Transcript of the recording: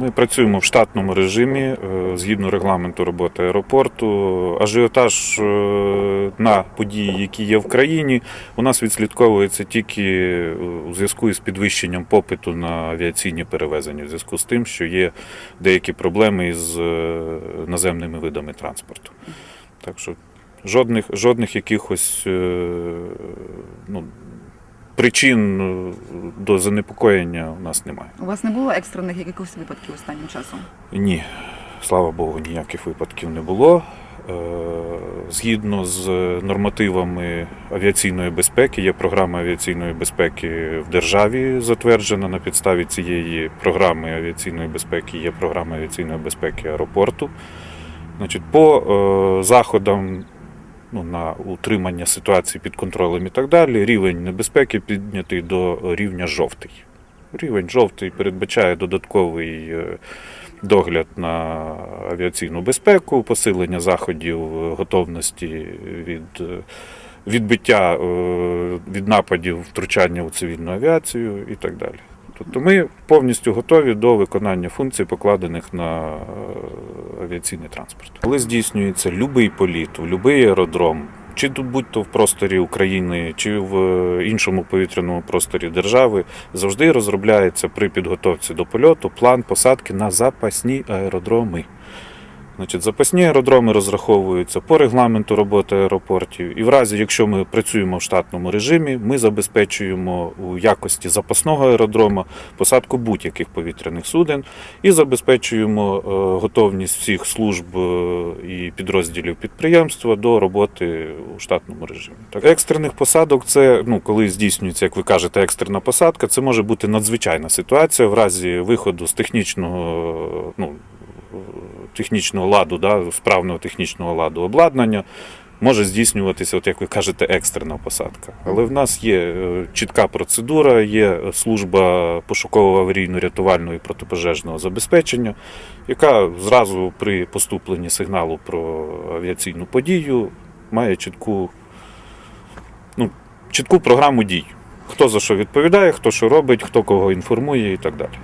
Ми працюємо в штатному режимі е, згідно регламенту роботи аеропорту. Ажіотаж е, на події, які є в країні, у нас відслідковується тільки е, у зв'язку із підвищенням попиту на авіаційні перевезення, в зв'язку з тим, що є деякі проблеми е, наземними видами транспорту. Так що жодних, жодних якихось ну, причин е, до занепокоєння у нас немає. У вас не було екстрених якихось випадків останнім часом? Ні, слава Богу, ніяких випадків не було. Е, Згідно з нормативами авіаційної безпеки, є програма авіаційної безпеки в державі затверджена. На підставі цієї програми авіаційної безпеки є програма авіаційної безпеки аеропорту. Значить, по е, заходам ну, на утримання ситуації під контролем і так далі, рівень небезпеки піднятий до рівня жовтий. Рівень жовтий передбачає додатковий е, догляд на авіаційну безпеку, посилення заходів е, готовності від е, відбиття від нападів втручання у цивільну авіацію і так далі. Тобто ми повністю готові до виконання функцій, покладених на авіаційний транспорт. Коли здійснюється будь-який політ, в будь-який аеродром, чи тут будь-то в просторі України, чи в е, іншому повітряному просторі держави, завжди розробляється при підготовці до польоту план посадки на запасні аеродроми. Значить, запасні аеродроми розраховуються по регламенту роботи аеропортів. І в разі, якщо ми працюємо в штатному режимі, ми забезпечуємо у якості запасного аеродрома посадку будь-яких повітряних суден і забезпечуємо е, готовність всіх служб е, і підрозділів підприємства до роботи у штатному режимі. Так, екстрених посадок це ну, коли здійснюється, як ви кажете, екстрена посадка, це може бути надзвичайна ситуація в разі виходу з технічного ну, технічного ладу, да, справного технічного ладу обладнання. Може здійснюватися, от як ви кажете, екстрена посадка. Але в нас є е, чітка процедура, є служба пошуково аварійно-рятувального і протипожежного забезпечення, яка зразу при поступленні сигналу про авіаційну подію має чітку, ну, чітку програму дій. Хто за що відповідає, хто що робить, хто кого інформує і так далі.